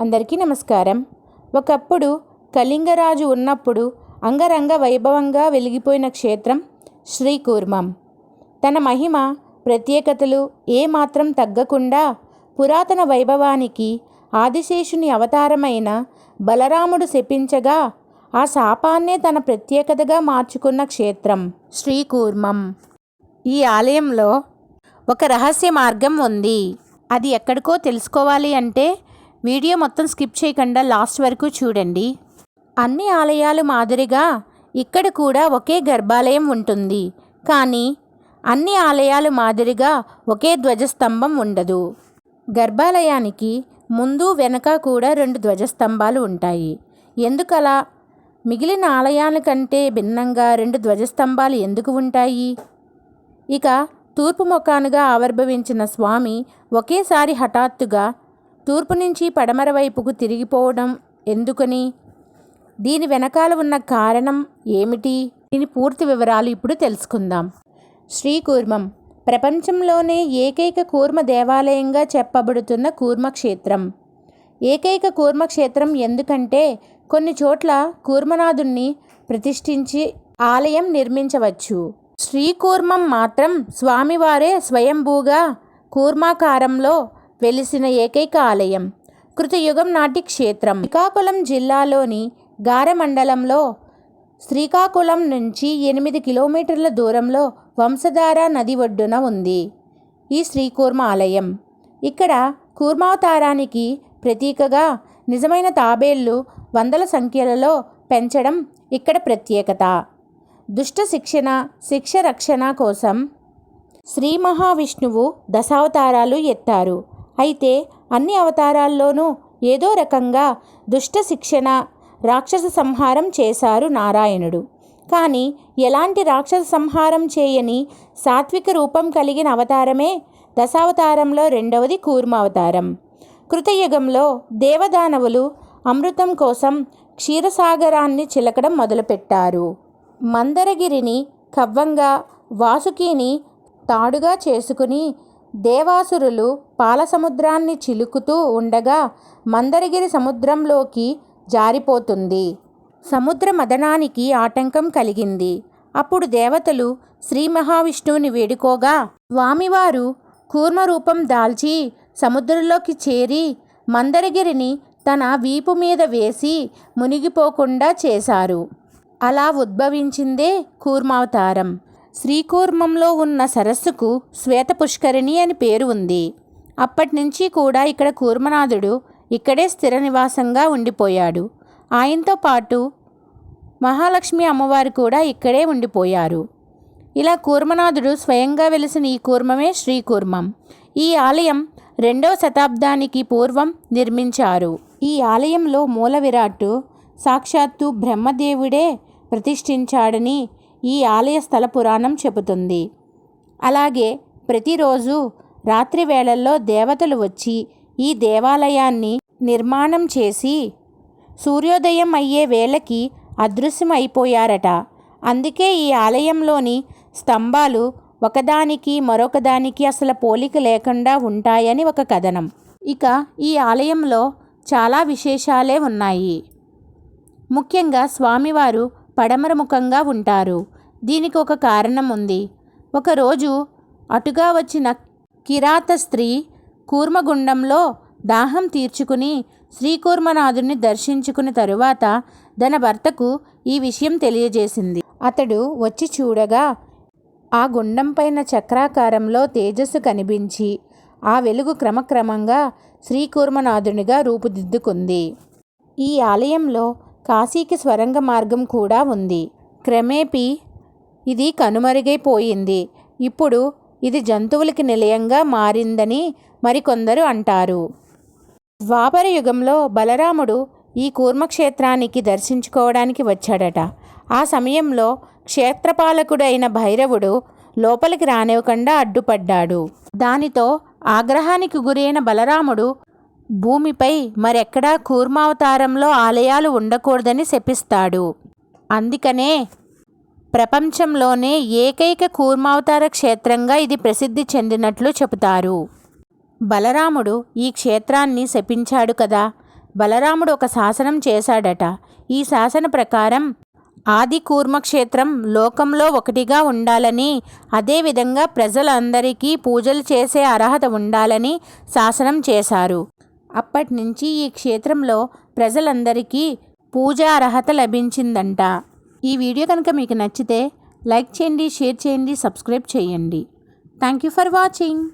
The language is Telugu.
అందరికీ నమస్కారం. ఒకప్పుడు కళింగరాజు ఉన్నప్పుడు అంగరంగ వైభవంగా వెలిగిపోయిన క్షేత్రం శ్రీకూర్మం. తన మహిమ ప్రత్యేకతలు ఏమాత్రం తగ్గకుండా పురాతన వైభవానికి ఆదిశేషుని అవతారమైన బలరాముడు శపించగా ఆ శాపాన్నే తన ప్రత్యేకతగా మార్చుకున్న క్షేత్రం శ్రీకూర్మం. ఈ ఆలయంలో ఒక రహస్య మార్గం ఉంది. అది ఎక్కడికో తెలుసుకోవాలి అంటే వీడియో మొత్తం స్కిప్ చేయకుండా లాస్ట్ వరకు చూడండి. అన్ని ఆలయాలు మాదిరిగా ఇక్కడ కూడా ఒకే గర్భాలయం ఉంటుంది. కానీ అన్ని ఆలయాలు మాదిరిగా ఒకే ధ్వజస్తంభం ఉండదు. గర్భాలయానికి ముందు వెనక కూడా రెండు ధ్వజస్తంభాలు ఉంటాయి. ఎందుకలా? మిగిలిన ఆలయాల కంటే భిన్నంగా రెండు ధ్వజస్తంభాలు ఎందుకు ఉంటాయి? ఇక తూర్పు ముఖానుగా ఆవిర్భవించిన స్వామి ఒకేసారి హఠాత్తుగా తూర్పు నుంచి పడమర వైపుకు తిరిగిపోవడం ఎందుకని? దీని వెనకాల ఉన్న కారణం ఏమిటి? దీని పూర్తి వివరాలు ఇప్పుడు తెలుసుకుందాం. శ్రీకూర్మం. ప్రపంచంలోనే ఏకైక కూర్మ దేవాలయంగా చెప్పబడుతున్న కూర్మక్షేత్రం. ఏకైక కూర్మక్షేత్రం ఎందుకంటే కొన్ని చోట్ల కూర్మనాథుణ్ణి ప్రతిష్ఠించి ఆలయం నిర్మించవచ్చు. శ్రీకూర్మం మాత్రం స్వామివారే స్వయంభూగా కూర్మాకారంలో వెలిసిన ఏకైక ఆలయం. కృతయుగం నాటి క్షేత్రం. శ్రీకాకుళం జిల్లాలోని గార మండలంలో శ్రీకాకుళం నుంచి ఎనిమిది కిలోమీటర్ల దూరంలో వంశధార నది ఒడ్డున ఉంది. ఈ శ్రీకూర్మ ఆలయం. ఇక్కడ కూర్మావతారానికి ప్రతీకగా నిజమైన తాబేళ్ళు వందల సంఖ్యలలో పెంచడం ఇక్కడ ప్రత్యేకత. దుష్ట శిక్షణ శిక్ష రక్షణ కోసం శ్రీ మహావిష్ణువు దశావతారాలు ఎత్తారు. అయితే అన్ని అవతారాల్లోనూ ఏదో రకంగా దుష్ట శిక్షణ రాక్షస సంహారం చేశారు నారాయణుడు. కానీ ఎలాంటి రాక్షస సంహారం చేయని సాత్విక రూపం కలిగిన అవతారమే దశావతారంలో రెండవది కూర్మావతారం. కృతయుగంలో దేవదానవులు అమృతం కోసం క్షీరసాగరాన్ని చిలకడం మొదలుపెట్టారు. మందరగిరిని కవ్వంగా వాసుకిని తాడుగా చేసుకుని దేవాసురులు పాలసముద్రాన్ని చిలుకుతూ ఉండగా మందరగిరి సముద్రంలోకి జారిపోతుంది. సముద్ర మదనానికి ఆటంకం కలిగింది. అప్పుడు దేవతలు శ్రీ మహావిష్ణువుని వేడుకోగా స్వామివారు కూర్మరూపం దాల్చి సముద్రంలోకి చేరి మందరగిరిని తన వీపు మీద వేసి మునిగిపోకుండా చేశారు. అలా ఉద్భవించిందే కూర్మావతారం. శ్రీకూర్మంలో ఉన్న సరస్సుకు శ్వేత పుష్కరిణి అని పేరు ఉంది. అప్పటి నుంచి కూడా ఇక్కడ కూర్మనాథుడు ఇక్కడే స్థిర నివాసంగా ఉండిపోయాడు. ఆయనతో పాటు మహాలక్ష్మి అమ్మవారు కూడా ఇక్కడే ఉండిపోయారు. ఇలా కూర్మనాథుడు స్వయంగా వెలిసిన ఈ కూర్మమే శ్రీకూర్మం. ఈ ఆలయం రెండవ శతాబ్దానికి పూర్వం నిర్మించారు. ఈ ఆలయంలో మూల విరాట్టు సాక్షాత్తు బ్రహ్మదేవుడే ప్రతిష్ఠించాడని ఈ ఆలయ స్థల పురాణం చెబుతుంది. అలాగే ప్రతిరోజు రాత్రి వేళల్లో దేవతలు వచ్చి ఈ దేవాలయాన్ని నిర్మాణం చేసి సూర్యోదయం అయ్యే వేళకి అదృశ్యమైపోయారట. అందుకే ఈ ఆలయంలోని స్తంభాలు ఒకదానికి మరొకదానికి అసలు పోలిక లేకుండా ఉంటాయని ఒక కథనం. ఇక ఈ ఆలయంలో చాలా విశేషాలే ఉన్నాయి. ముఖ్యంగా స్వామివారు పడమర ముఖంగా ఉంటారు. దీనికి ఒక కారణం ఉంది ఒకరోజు అటుగా వచ్చిన కిరాత స్త్రీ కూర్మగుండంలో దాహం తీర్చుకుని శ్రీకూర్మనాథుని దర్శించుకున్న తరువాత తన భర్తకు ఈ విషయం తెలియజేసింది. అతడు వచ్చి చూడగా ఆ గుండం పైన చక్రాకారంలో తేజస్సు కనిపించి ఆ వెలుగు క్రమక్రమంగా శ్రీకూర్మనాథునిగా రూపుదిద్దుకుంది. ఈ ఆలయంలో కాశీకి స్వరంగ మార్గం కూడా ఉంది. క్రమేపీ ఇది కనుమరుగైపోయింది ఇప్పుడు ఇది జంతువులకి నిలయంగా మారిందని మరికొందరు అంటారు. ద్వాపర యుగంలో బలరాముడు ఈ కూర్మక్షేత్రానికి దర్శించుకోవడానికి వచ్చాడట. ఆ సమయంలో క్షేత్రపాలకుడైన భైరవుడు లోపలికి రానివ్వకుండా అడ్డుపడ్డాడు. దానితో ఆగ్రహానికి గురైన బలరాముడు భూమిపై మరెక్కడా కూర్మావతారంలో ఆలయాలు ఉండకూడదని శపిస్తాడు. అందుకనే ప్రపంచంలోనే ఏకైక కూర్మావతార క్షేత్రంగా ఇది ప్రసిద్ధి చెందినట్లు చెబుతారు. బలరాముడు ఈ క్షేత్రాన్ని శపించాడు కదా. బలరాముడు ఒక శాసనం చేశాడట. ఈ శాసన ప్రకారం ఆది కూర్మక్షేత్రం లోకంలో ఒకటిగా ఉండాలని అదేవిధంగా ప్రజలందరికీ పూజలు చేసే అర్హత ఉండాలని శాసనం చేశారు. అప్పటినుంచి ఈ క్షేత్రంలో ప్రజలందరికీ పూజా అర్హత లభించిందంట. ఈ వీడియో కనుక మీకు నచ్చితే లైక్ చేయండి షేర్ చేయండి సబ్స్క్రైబ్ చేయండి. Thank you for watching.